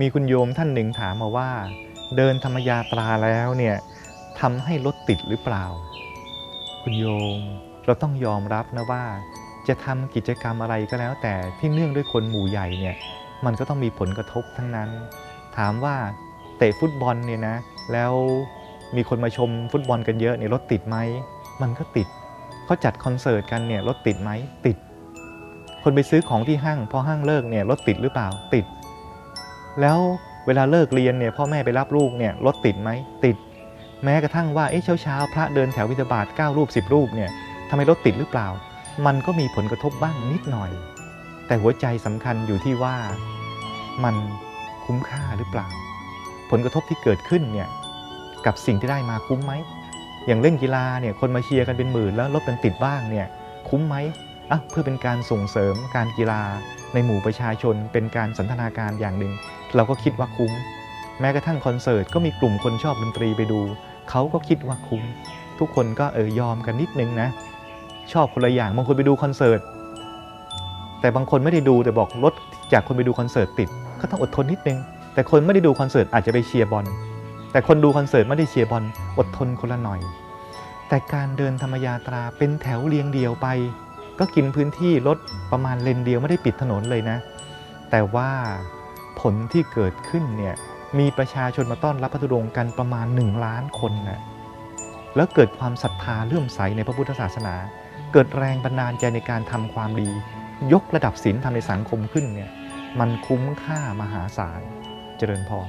มีคุณโยมท่านหนึ่งถามมาว่า เดินธรรมยาตราแล้วเนี่ยทำให้รถติดหรือเปล่า คุณโยมเราต้องยอมรับนะว่า จะทำกิจกรรมอะไรก็แล้ว แต่ที่เนื่องด้วยคนหมู่ใหญ่เนี่ยมันก็ต้องมีผลกระทบทั้งนั้น ถามว่าเตะฟุตบอลเนี่ยนะ แล้วมีคนมาชมฟุตบอลกันเยอะเนี่ยรถติดไหมมันก็ติดเขาจัดคอนเสิร์ตกันเนี่ยรถติดไหมติด คนไปซื้อของที่ห้างพอห้างเลิกเนี่ยรถติดหรือเปล่าติด แล้วเวลาเลิกเรียนเนี่ยพ่อแม่ไปรับลูกเนี่ยรถติดไหมติด แม้กระทั่งว่าเอ๊ะเช้าเช้าๆพระเดินแถววิทบาท9รูป 10 รูปเนี่ยทำไมรถติดหรือเปล่า มันก็มีผลกระทบบ้างนิดหน่อย แต่หัวใจสำคัญอยู่ที่ว่ามันคุ้มค่าหรือเปล่า ผลกระทบที่เกิดขึ้นเนี่ยกับสิ่งที่ได้มาคุ้มไหมอย่างเล่นกีฬาเนี่ยคนมาเชียร์กันเป็นหมื่นแล้วรถมันติดบ้างเนี่ยคุ้มไหม เพื่อเป็นการส่งเสริมการกีฬาในหมู่ประชาชน เป็นการสันทนาการอย่างหนึ่ง เราก็คิดว่าคุ้ม แม้กระทั่งคอนเสิร์ตก็มีกลุ่มคนชอบดนตรีไปดู เขาก็คิดว่าคุ้ม ทุกคนก็เออยอมกันนิดนึงนะ ชอบคนละอย่างบางคนไปดูคอนเสิร์ตแต่บางคนไม่ได้ดูแต่บอกรถจากคนไปดูคอนเสิร์ตติดก็ต้องอดทนนิดนึง แต่คนไม่ได้ดูคอนเสิร์ตอาจจะไปเชียร์บอลแต่คนดูคอนเสิร์ตไม่ได้เชียร์บอลอดทนคนละหน่อย แต่การเดินธรรมยาตราเป็นแถวเรียงเดียวไป ก็กินพื้นที่รถประมาณเลนเดียวไม่ได้ปิดถนนเลยนะ แต่ว่าผลที่เกิดขึ้นเนี่ยมีประชาชนมาต้อนรับพระธุดงค์กันประมาณ 1 ล้านคนนะแล้วเกิดความศรัทธาเลื่อมใสในพระพุทธศาสนา เกิดแรงบันดาลใจในการทำความดี ยกระดับศีลธรรมในสังคมขึ้นเนี่ยมันคุ้มค่ามหาศาลเจริญพร